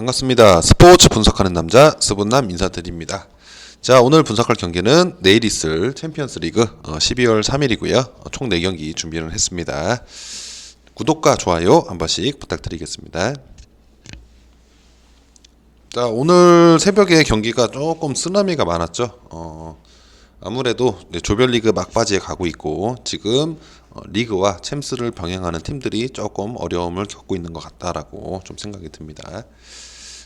반갑습니다. 스포츠 분석하는 남자 스분남 인사드립니다. 자 오늘 분석할 경기는 내일 있을 챔피언스 리그 어, 12월 3일이고요. 총 4경기 준비를 했습니다. 구독과 좋아요 한 번씩 부탁드리겠습니다. 자 오늘 새벽에 경기가 조금 쓰나미가 많았죠. 어, 아무래도 조별리그 막바지에 가고 있고 지금 어, 리그와 챔스를 병행하는 팀들이 조금 어려움을 겪고 있는 것 같다라고 좀 생각이 듭니다.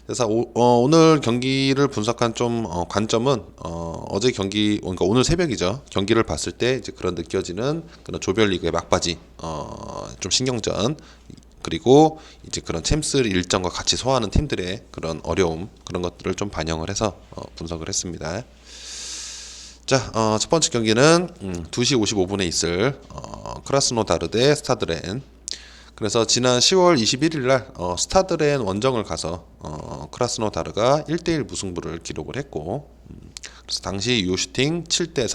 그래서 오, 늘 경기를 분석한 좀 어, 관점은 어, 어제 경기 그러니까 오늘 새벽이죠 경기를 봤을 때 이제 그런 느껴지는 그런 조별리그의 막바지 어, 좀 신경전 그리고 이제 그런 챔스 일정과 같이 소화하는 팀들의 그런 어려움 그런 것들을 좀 반영을 해서 어, 분석을 했습니다. 자, 어, 첫 번째 경기는 음, 2시 55분에 있을 어, 크라스노다르 대 스타드렌. 그래서 지난 10월 21일 날 어, 스타드렌 원정을 가서 어, 크라스노다르가 1대1 무승부를 기록을 했고 음, 그래서 당시 유효 슈팅 7대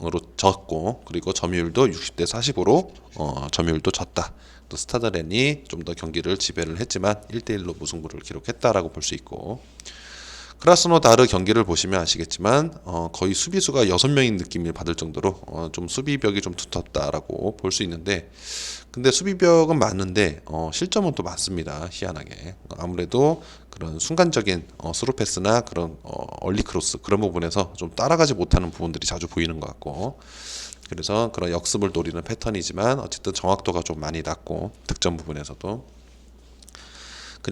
3으로 졌고 그리고 점유율도 60대 40으로 어, 점유율도 졌다. 또 스타드렌이 좀 더 경기를 지배를 했지만 1대1로 무승부를 기록했다라고 볼 수 있고 크라스노다르 경기를 보시면 아시겠지만 어, 거의 수비수가 여섯 명인 느낌을 받을 정도로 어, 좀 수비벽이 좀 두텁다라고 볼 수 있는데 근데 수비벽은 많은데 어, 실점은 또 많습니다 희한하게. 아무래도 그런 순간적인 어, 스루 패스나 그런 어, 얼리 크로스 그런 부분에서 좀 따라가지 못하는 부분들이 자주 보이는 것 같고 그래서 그런 역습을 노리는 패턴이지만 어쨌든 정확도가 좀 많이 낮고 득점 부분에서도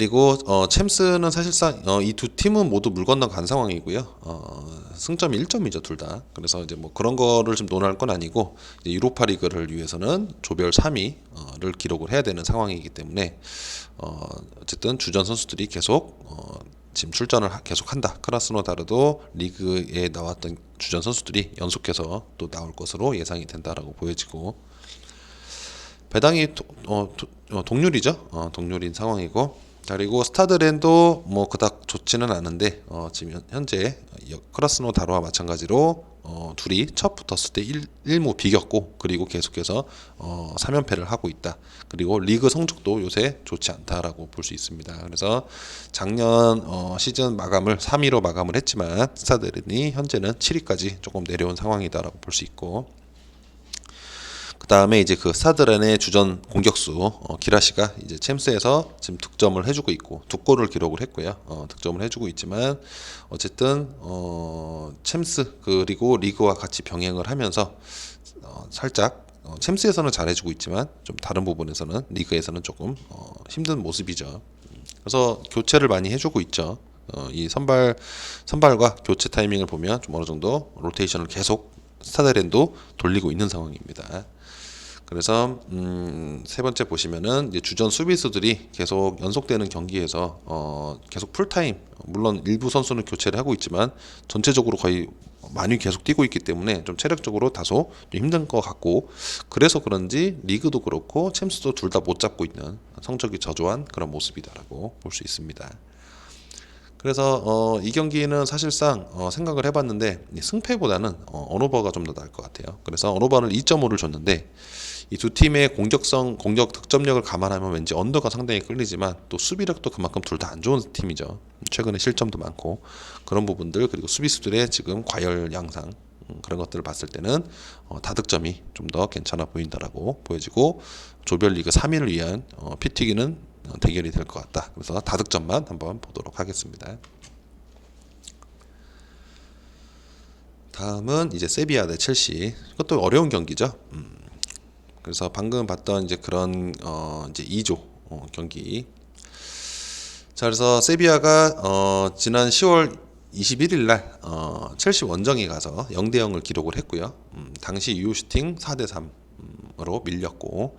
그리고 어, 챔스는 사실상 어, 이 두 팀은 모두 물 건너 간 상황이고요. 어, 승점이 1점이죠, 둘 다. 그래서 이제 뭐 그런 거를 좀 논할 건 아니고 이제 유로파 리그를 위해서는 조별 3위를 기록을 해야 되는 상황이기 때문에 어, 어쨌든 주전 선수들이 계속 어, 지금 출전을 하- 계속한다. 크라스노다르도 리그에 나왔던 주전 선수들이 연속해서 또 나올 것으로 예상이 된다라고 보여지고 배당이 도- 어, 도- 어, 동률이죠. 어, 동률인 상황이고 그리고 스타드랜도 뭐 그닥 좋지는 않은데 어, 지금 현- 현재 크라스노 다로와 마찬가지로 어, 둘이 첫 붙었을 때 1, 1무 비겼고 그리고 계속해서 어, 3연패를 하고 있다. 그리고 리그 성적도 요새 좋지 않다라고 볼 수 있습니다. 그래서 작년 어, 시즌 마감을 3위로 마감을 했지만 스타드랜이 현재는 7위까지 조금 내려온 상황이다라고 볼 수 있고 그 다음에 이제 그 스타드렌의 주전 공격수 어, 기라시가 이제 챔스에서 지금 득점을 해주고 있고 두 골을 기록을 했고요. 어, 득점을 해주고 있지만 어쨌든 어, 챔스 그리고 리그와 같이 병행을 하면서 어, 살짝 어, 챔스에서는 잘해주고 있지만 좀 다른 부분에서는 리그에서는 조금 어, 힘든 모습이죠. 그래서 교체를 많이 해주고 있죠. 어, 이 선발 선발과 교체 타이밍을 보면 좀 어느 정도 로테이션을 계속 스타드렌도 돌리고 있는 상황입니다. 그래서 음, 세 번째 보시면은 이제 주전 수비수들이 계속 연속되는 경기에서 어, 계속 풀타임 물론 일부 선수는 교체를 하고 있지만 전체적으로 거의 많이 계속 뛰고 있기 때문에 좀 체력적으로 다소 좀 힘든 것 같고 그래서 그런지 리그도 그렇고 챔스도 둘 다 못 잡고 있는 성적이 저조한 그런 모습이다라고 볼 수 있습니다. 그래서 어, 이 경기는 사실상 어, 생각을 해봤는데 이 승패보다는 어, 언오버가 좀 더 나을 것 같아요. 그래서 언오버를 2.5를 줬는데 이 두 팀의 공격성, 공격 득점력을 감안하면 왠지 언더가 상당히 끌리지만 또 수비력도 그만큼 둘 다 안 좋은 팀이죠. 최근에 실점도 많고 그런 부분들 그리고 수비수들의 지금 과열 양상 음, 그런 것들을 봤을 때는 어, 다득점이 좀 더 괜찮아 보인다라고 보여지고 조별리그 3위를 위한 어, 피튀기는 어, 대결이 될 것 같다. 그래서 다득점만 한번 보도록 하겠습니다. 다음은 이제 세비야 대 첼시. 이것도 어려운 경기죠. 음, 그래서 방금 봤던 이제 그런 어 이제 2조 어, 경기. 자, 그래서 세비야가 어 지난 10월 21일 날 어, 첼시 원정에 가서 0대 0을 기록을 했고요. 음, 당시 유효 슈팅 4대 3으로 밀렸고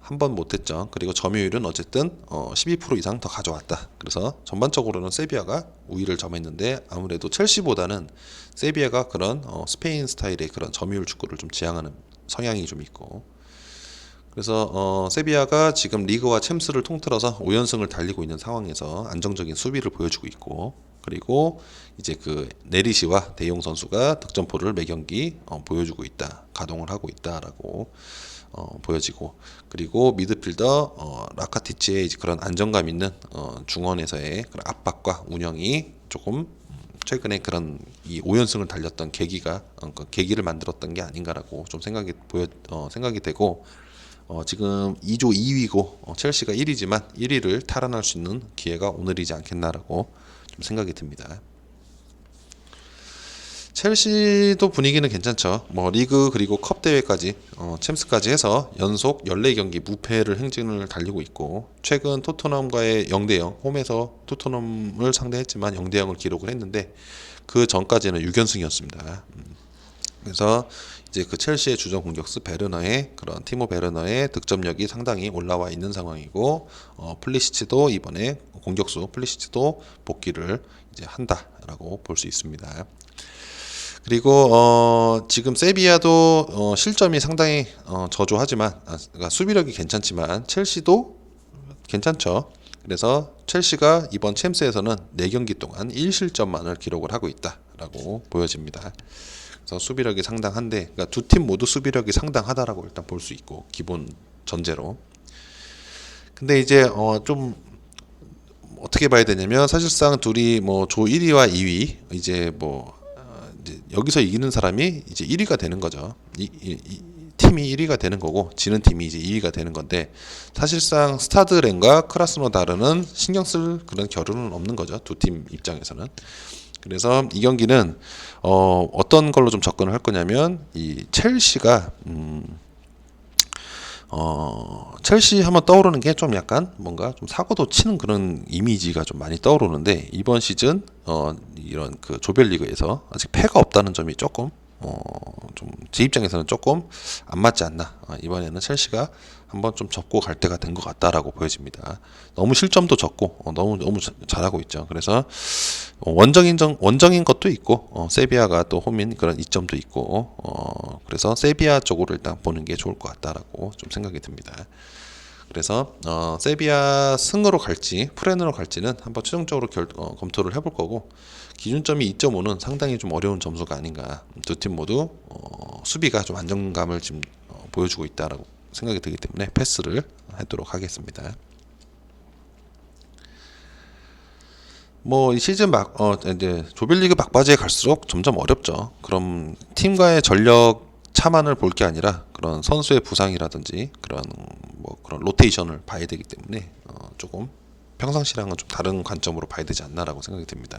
한 번 못했죠. 그리고 점유율은 어쨌든 어, 12% 이상 더 가져왔다. 그래서 전반적으로는 세비야가 우위를 점했는데 아무래도 첼시보다는 세비야가 그런 어, 스페인 스타일의 그런 점유율 축구를 좀 지향하는 성향이 좀 있고 그래서 어, 세비야가 지금 리그와 챔스를 통틀어서 5연승을 달리고 있는 상황에서 안정적인 수비를 보여주고 있고 그리고 이제 그 네리시와 대용 선수가 득점포를 매 경기 어, 보여주고 있다, 가동을 하고 있다라고 어, 보여지고 그리고 미드필더 어, 라카티치의 그런 안정감 있는 어, 중원에서의 그런 압박과 운영이 조금 최근에 그런 이 5연승을 달렸던 계기가 어, 그 계기를 만들었던 게 아닌가라고 좀 생각이 보여 어, 생각이 되고 어, 지금 2조 2위고 어, 첼시가 1위지만 1위를 탈환할 수 있는 기회가 오늘이지 않겠나라고 좀 생각이 듭니다. 첼시도 분위기는 괜찮죠. 뭐 리그 그리고 컵 대회까지 어, 챔스까지 해서 연속 14경기 무패를 행진을 달리고 있고 최근 토트넘과의 0대 0 홈에서 토트넘을 상대했지만 0대 0을 기록을 했는데 그 전까지는 6연승이었습니다. 그래서 이제 그 첼시의 주전 공격수 베르너의 그런 티모 베르너의 득점력이 상당히 올라와 있는 상황이고 어, 플리시치도 이번에 공격수 플리시치도 복귀를 이제 한다라고 볼 수 있습니다. 그리고 어, 지금 세비야도 어, 실점이 상당히 어, 저조하지만 아, 그러니까 수비력이 괜찮지만 첼시도 괜찮죠. 그래서 첼시가 이번 챔스에서는 4경기 동안 1실점만을 기록을 하고 있다라고 보여집니다. 그래서 수비력이 상당한데 그러니까 두 팀 모두 수비력이 상당하다라고 일단 볼 수 있고 기본 전제로. 근데 이제 어, 좀 어떻게 봐야 되냐면 사실상 둘이 뭐 조 1위와 2위 이제 뭐 어, 이제 여기서 이기는 사람이 이제 1위가 되는 거죠. 이, 이, 이 팀이 1위가 되는 거고 지는 팀이 이제 2위가 되는 건데 사실상 스타드렌과 크라스노다르는 신경 쓸 그런 겨루는 없는 거죠. 두 팀 입장에서는. 그래서 이 경기는 어, 어떤 걸로 좀 접근을 할 거냐면 이 첼시가 음, 어, 첼시 하면 떠오르는 게 좀 약간 뭔가 좀 사고도 치는 그런 이미지가 좀 많이 떠오르는데 이번 시즌 어, 이런 그 조별리그에서 아직 패가 없다는 점이 조금 어, 좀 제 입장에서는 조금 안 맞지 않나. 어, 이번에는 첼시가 한번 좀 접고 갈 때가 된 것 같다라고 보여집니다. 너무 실점도 적고 어, 너무 너무 자- 잘하고 있죠. 그래서 어, 원정인 정 원정인 것도 있고 어, 세비야가 또 홈인 그런 이점도 있고 어, 그래서 세비야 쪽으로 일단 보는 게 좋을 것 같다라고 좀 생각이 듭니다. 그래서 어, 세비야 승으로 갈지 프렌으로 갈지는 한번 최종적으로 결, 어, 검토를 해볼 거고 기준점이 2.5는 상당히 좀 어려운 점수가 아닌가 두 팀 모두 어, 수비가 좀 안정감을 지금 어, 보여주고 있다라고 생각이 들기 때문에 패스를 하도록 하겠습니다. 뭐이 시즌 막 어 이제 조별리그 막바지에 갈수록 점점 어렵죠. 그럼 팀과의 전력 차만을 볼 게 아니라 그런 선수의 부상이라든지 그런 뭐 그런 로테이션을 봐야 되기 때문에 어 조금 평상시랑은 좀 다른 관점으로 봐야 되지 않나라고 생각이 듭니다.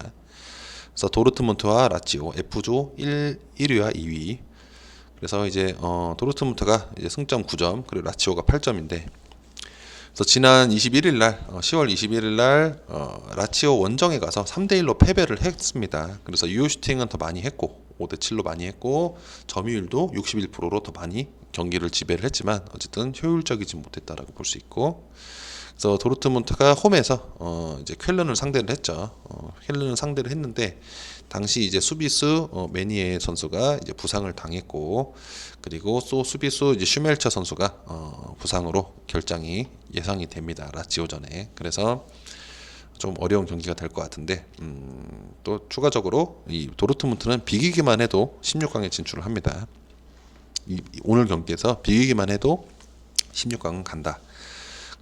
그래서 도르트문트와 라치오 F조 1 1위와 2위. 그래서 이제 어 도르트문트가 이제 승점 9점 그리고 라치오가 8점인데 그래서 지난 21일 날, 어, 10월 21일 날 어, 라치오 원정에 가서 3대 1로 패배를 했습니다. 그래서 유효 슈팅은 더 많이 했고 5대 7로 많이 했고 점유율도 61%로 더 많이 경기를 지배를 했지만 어쨌든 효율적이지 못했다라고 볼 수 있고 그래서 도르트문트가 홈에서 어, 이제 쾰른을 상대를 했죠. 어, 쾰른을 상대를 했는데 당시 이제 수비수 어, 메니에 선수가 이제 부상을 당했고 그리고 또 수비수 이제 슈멜처 선수가 어, 부상으로 결장이 예상이 됩니다. 라치오전에. 그래서 좀 어려운 경기가 될 것 같은데 음, 또 추가적으로 이 도르트문트는 비기기만 해도 16강에 진출을 합니다. 이, 이 오늘 경기에서 비기기만 해도 16강은 간다.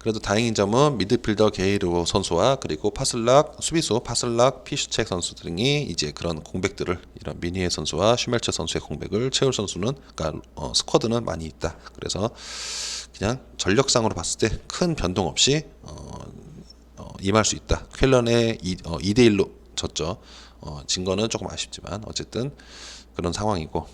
그래도 다행인 점은 미드필더 게이르 선수와 그리고 파슬락 수비수 파슬락 피슈책 선수 등이 이제 그런 공백들을 이런 미니에 선수와 슈멜처 선수의 공백을 채울 선수는 그러니까 어, 스쿼드는 많이 있다. 그래서 그냥 전력상으로 봤을 때 큰 변동 없이 어, 어, 임할 수 있다. 쾰런에 2, 어, 2대 1로 졌죠. 어, 진 거는 조금 아쉽지만 어쨌든 그런 상황이고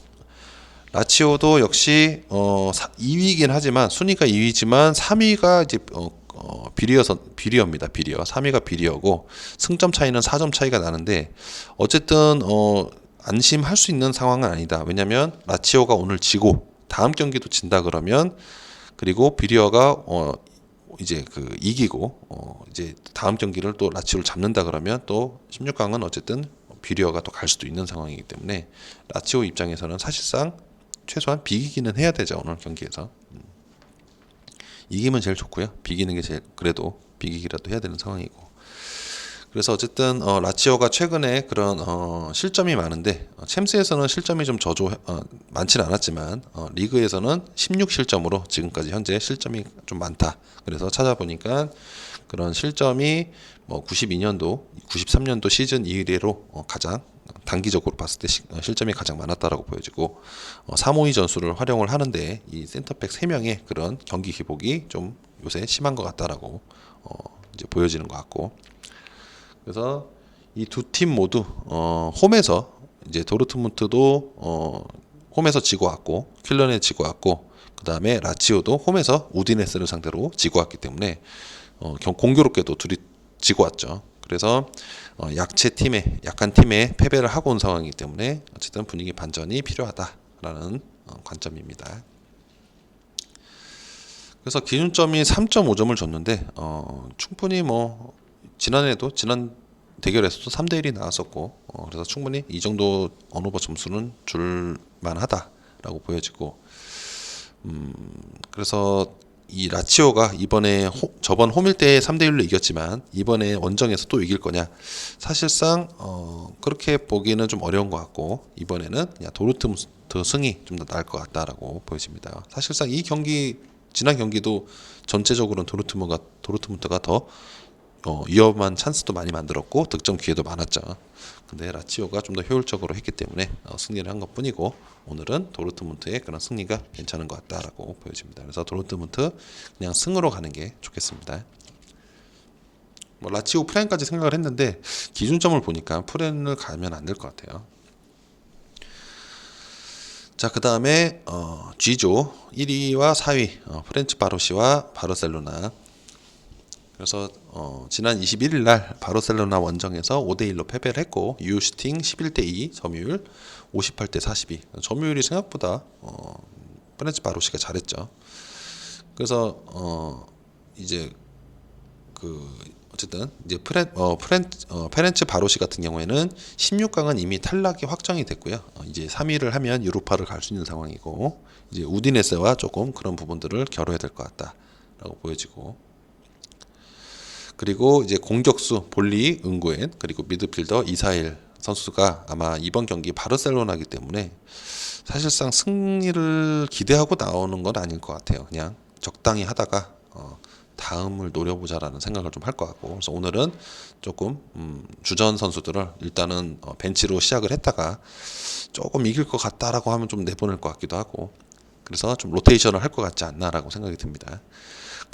라치오도 역시 어 2위이긴 하지만 순위가 2위지만 3위가 이제 어, 어 비리어서 비리어입니다. 비리어. 3위가 비리어고 승점 차이는 4점 차이가 나는데 어쨌든 어 안심할 수 있는 상황은 아니다. 왜냐면 라치오가 오늘 지고 다음 경기도 진다 그러면 그리고 비리어가 어 이제 그 이기고 어 이제 다음 경기를 또 라치오를 잡는다 그러면 또 16강은 어쨌든 비리어가 또 갈 수도 있는 상황이기 때문에 라치오 입장에서는 사실상 최소한 비기기는 해야 되죠 오늘 경기에서 음. 이기면 제일 좋고요 비기는 게 제일 그래도 비기기라도 해야 되는 상황이고 그래서 어쨌든 어, 라치오가 최근에 그런 어, 실점이 많은데 어, 챔스에서는 실점이 좀 저조 어, 많지는 않았지만 어, 리그에서는 16 실점으로 지금까지 현재 실점이 좀 많다. 그래서 찾아보니까 그런 실점이 뭐 92년도, 93년도 시즌 이래로 어, 가장 단기적으로 봤을 때 시- 어, 실점이 가장 많았다라고 보여지고 어, 352 전술을 활용을 하는데 이 센터백 3명의 그런 경기 기복이 좀 요새 심한 것 같다라고 어, 이제 보여지는 것 같고 그래서 이 두 팀 모두 어, 홈에서 이제 도르트문트도 어, 홈에서 지고 왔고 킬런에 지고 왔고 그 다음에 라치오도 홈에서 우디네스를 상대로 지고 왔기 때문에 어, 경- 공교롭게도 둘이 지고 왔죠. 그래서 어, 약체 팀에 약한 팀에 패배를 하고 온 상황이기 때문에 어쨌든 분위기 반전이 필요하다라는 어, 관점입니다. 그래서 기준점이 3.5점을 줬는데 어, 충분히 뭐 지난해도 지난 대결에서도 3대 1이 나왔었고 어, 그래서 충분히 이 정도 언오버 점수는 줄 만하다라고 보여지고 음, 그래서 이 라치오가 이번에 호- 저번 홈일 때 3대 1로 이겼지만 이번에 원정에서 또 이길 거냐 사실상 어, 그렇게 보기는 좀 어려운 것 같고 이번에는 그냥 도르트문트 승이 좀 더 나을 것 같다라고 보여집니다. 사실상 이 경기 지난 경기도 전체적으로는 도르트문트가 도르트문트가 더 어, 위험한 찬스도 많이 만들었고 득점 기회도 많았죠. 근데 라치오가 좀 더 효율적으로 했기 때문에 어, 승리를 한 것뿐이고 오늘은 도르트문트의 그런 승리가 괜찮은 것 같다라고 보여집니다. 그래서 도르트문트 그냥 승으로 가는 게 좋겠습니다. 뭐 라치오 프렌까지 생각을 했는데 기준점을 보니까 프렌을 가면 안 될 것 같아요. 자, 그 다음에 어, G조 1위와 4위 어, 프렌치 바로시와 바르셀로나 그래서 어, 지난 21일 날 바르셀로나 원정에서 5대 1로 패배를 했고 유효 슈팅 11대 2 점유율 58대 42 점유율이 생각보다 어, 프렌치 바로시가 잘했죠. 그래서 어, 이제 그 어쨌든 이제 프렌 어 프렌 어 페렌츠 바로시 같은 경우에는 16강은 이미 탈락이 확정이 됐고요. 어, 이제 3위를 하면 유로파를 갈 수 있는 상황이고 이제 우디네스와 조금 그런 부분들을 겨뤄야 될 것 같다라고 보여지고 그리고 이제 공격수 볼리 은구엔 그리고 미드필더 이사일 선수가 아마 이번 경기 바르셀로나기 때문에 사실상 승리를 기대하고 나오는 건 아닐 것 같아요. 그냥 적당히 하다가 어, 다음을 노려보자라는 생각을 좀 할 것 같고 그래서 오늘은 조금 음, 주전 선수들을 일단은 어, 벤치로 시작을 했다가 조금 이길 것 같다라고 하면 좀 내보낼 것 같기도 하고 그래서 좀 로테이션을 할 것 같지 않나라고 생각이 듭니다.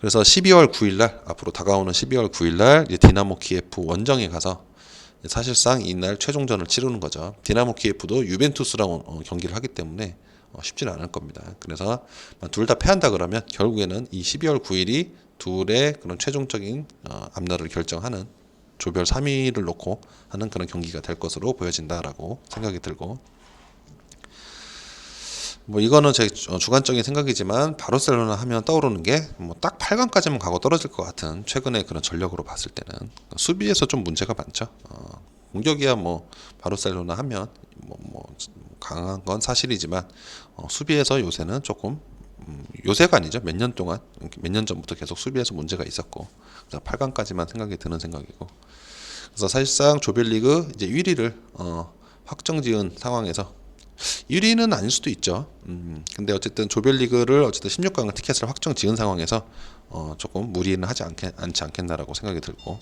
그래서 12월 9일 날 앞으로 다가오는 12월 9일 날 디나모 키예프 원정에 가서 사실상 이날 최종전을 치르는 거죠. 디나모 키예프도 유벤투스랑 어, 경기를 하기 때문에 어, 쉽지는 않을 겁니다. 그래서 둘 다 패한다 그러면 결국에는 이 12월 9일이 둘의 그런 최종적인 어, 앞날을 결정하는 조별 3위를 놓고 하는 그런 경기가 될 것으로 보여진다라고 생각이 들고 뭐 이거는 제 주- 어, 주관적인 생각이지만 바르셀로나 하면 떠오르는 게 뭐 딱 8강까지만 가고 떨어질 것 같은 최근의 그런 전력으로 봤을 때는 수비에서 좀 문제가 많죠. 어, 공격이야 뭐 바르셀로나 하면 뭐, 뭐 강한 건 사실이지만 어, 수비에서 요새는 조금 음, 요새가 아니죠. 몇 년 동안 몇 년 전부터 계속 수비에서 문제가 있었고 그래서 8강까지만 생각이 드는 생각이고 그래서 사실상 조별리그 이제 1위를 어, 확정지은 상황에서 1위는 아닐 수도 있죠. 음, 근데 어쨌든 조별리그를 어쨌든 16강 티켓을 확정 지은 상황에서 어, 조금 무리는 하지 않겠, 않지 않겠나라고 생각이 들고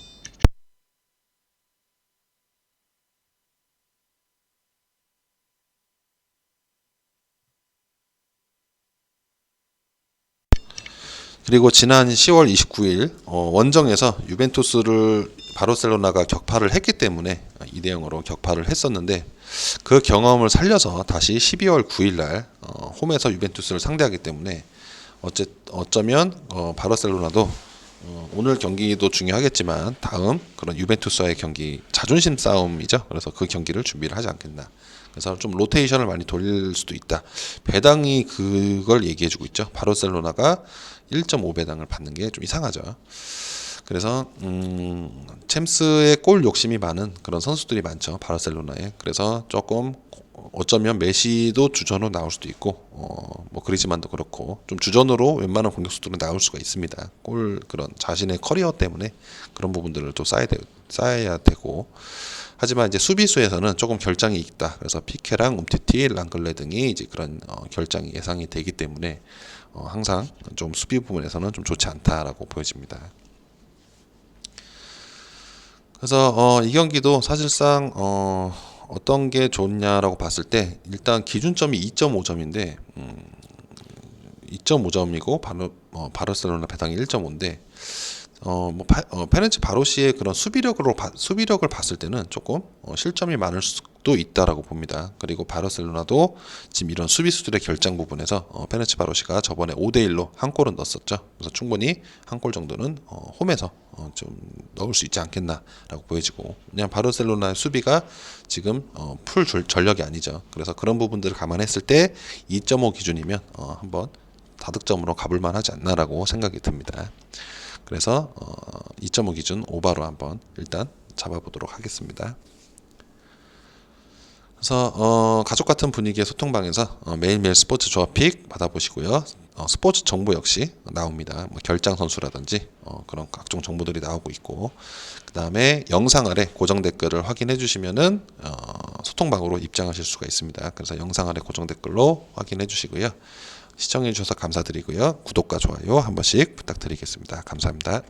그리고 지난 10월 29일 어, 원정에서 유벤투스를 바르셀로나가 격파를 했기 때문에 2대 0으로 격파를 했었는데 그 경험을 살려서 다시 12월 9일 날 어, 홈에서 유벤투스를 상대하기 때문에 어째 어쩌면 어, 바르셀로나도 어, 오늘 경기도 중요하겠지만 다음 그런 유벤투스와의 경기 자존심 싸움이죠. 그래서 그 경기를 준비를 하지 않겠나. 그래서 좀 로테이션을 많이 돌릴 수도 있다. 배당이 그걸 얘기해주고 있죠. 바르셀로나가 1.5 배당을 받는 게 좀 이상하죠. 그래서 음, 챔스의 골 욕심이 많은 그런 선수들이 많죠. 바르셀로나에. 그래서 조금 어쩌면 메시도 주전으로 나올 수도 있고 어, 뭐 그리즈만도 그렇고 좀 주전으로 웬만한 공격수들은 나올 수가 있습니다. 골 그런 자신의 커리어 때문에 그런 부분들을 또 쌓아야, 되, 쌓아야 되고 하지만 이제 수비수에서는 조금 결장이 있다. 그래서 피케랑 움티티, 랑글레 등이 이제 그런 어, 결장이 예상이 되기 때문에 어, 항상 좀 수비 부분에서는 좀 좋지 않다라고 보여집니다. 그래서 어, 이 경기도 사실상 어, 어떤 게 좋냐라고 봤을 때 일단 기준점이 2.5점인데 음, 2.5점이고 바르, 어, 바르셀로나 배당이 1.5인데 어, 뭐 파, 어, 페렌치 바로시의 그런 수비력으로 바, 수비력을 봤을 때는 조금 어, 실점이 많을 수 도 있다라고 봅니다. 그리고 바르셀로나도 지금 이런 수비수들의 결장 부분에서 어, 페렌치 바로시가 저번에 5대 1로 한 골은 넣었었죠. 그래서 충분히 한 골 정도는 어, 홈에서 어, 좀 넣을 수 있지 않겠나라고 보여지고 그냥 바르셀로나의 수비가 지금 어, 풀 줄- 전력이 아니죠. 그래서 그런 부분들을 감안했을 때 2.5 기준이면 어, 한번 다득점으로 가볼 만 하지 않나라고 생각이 듭니다. 그래서 어, 2.5 기준 오바로 한번 일단 잡아보도록 하겠습니다. 그래서 어, 가족 같은 분위기의 소통방에서 어, 매일매일 스포츠 조합 픽 받아보시고요. 어, 스포츠 정보 역시 나옵니다. 뭐 결장 선수라든지 어, 그런 각종 정보들이 나오고 있고 그 다음에 영상 아래 고정 댓글을 확인해 주시면은 어, 소통방으로 입장하실 수가 있습니다. 그래서 영상 아래 고정 댓글로 확인해 주시고요. 시청해 주셔서 감사드리고요. 구독과 좋아요 한 번씩 부탁드리겠습니다. 감사합니다.